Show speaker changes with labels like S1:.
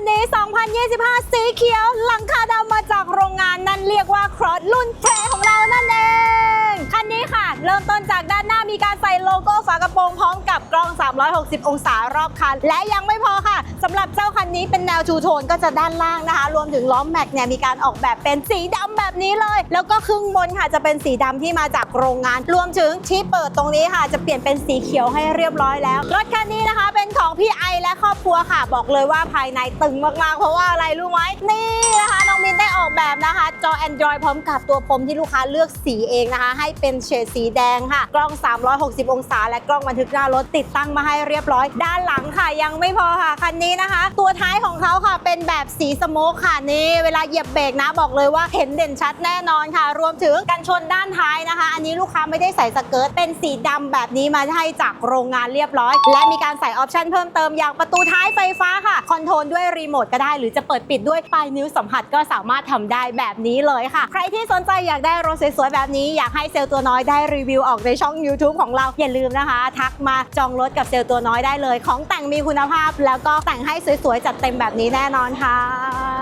S1: นนี้ 2025 สีเขียว หลังคาดำมาจากโรงงานนั่นเรียกว่าครอสรุ่นเทของเรานั่นเอง คันนี้ค่ะ เริ่มต้นจากด้านหน้ามีการใส่โลโก้ฝากระโปรงพร้อมกับกล้อง 360 องศารอบคัน และยังไม่พอค่ะสำหรับเจ้าคันนี้เป็นแนวทูโทนก็จะด้านล่างนะคะ รวมถึงล้อมแม็กเนี่ยมีการออกแบบเป็นสีดำแบบนี้เลย แล้วก็ครึ่งบนค่ะจะเป็นสีดำที่มาจากโรงงาน รวมถึงที่เปิดตรงนี้ค่ะ จะเปลี่ยนเป็นสีเขียวให้เรียบร้อยแล้วรถคันนี้นะคะเป็นของพี่ไอ และครอบครัวค่ะ บอกเลยว่าภายในตึงมากๆ เพราะว่าอะไรรู้ไหมนี่นะคะน้องมินได้ออก แบบนะคะ จอ Android พร้อมกับตัวพรมที่ลูกค้าเลือกสีเองนะคะ ให้เป็นเฉดสีแดงค่ะ กล้อง 360 องศา และกล้องบันทึกหน้ารถติดตั้งมาให้เรียบร้อย ด้านหลังค่ะยังไม่พอค่ะ คันนี้นะคะ ตัวท้ายของเขาค่ะเป็นแบบสีสโมกค่ะนี่ เวลาเหยียบเบรกนะบอกเลยว่าเห็นเด่นชัดแน่นอนค่ะ รวมถึงกันชนด้านท้ายนะคะ อันนี้ลูกค้าไม่ได้ใส่สเกิร์ตเป็นสีดำแบบนี้มาให้จากโรงงานเรียบร้อย และมีการใส่ออปชั่นเพิ่มเติมอย่างประตูท้ายไฟฟ้าค่ะ คอนโทรลด้วยรีโมทก็ได้ หรือจะเปิดปิดด้วยปลายนิ้วสัมผัสก็สามารถทำได้แบบนี้เลยค่ะ ใครที่สนใจอยากได้รถสวยๆแบบนี้อยากให้เซลล์ตัวน้อยได้รีวิวออกในช่อง YouTube ของเราอย่าลืมนะคะ ทักมาจองรถกับเซลล์ตัวน้อยได้เลย ของแต่งมีคุณภาพ แล้วก็แต่งให้สวยๆจัดเต็มแบบนี้แน่นอนค่ะ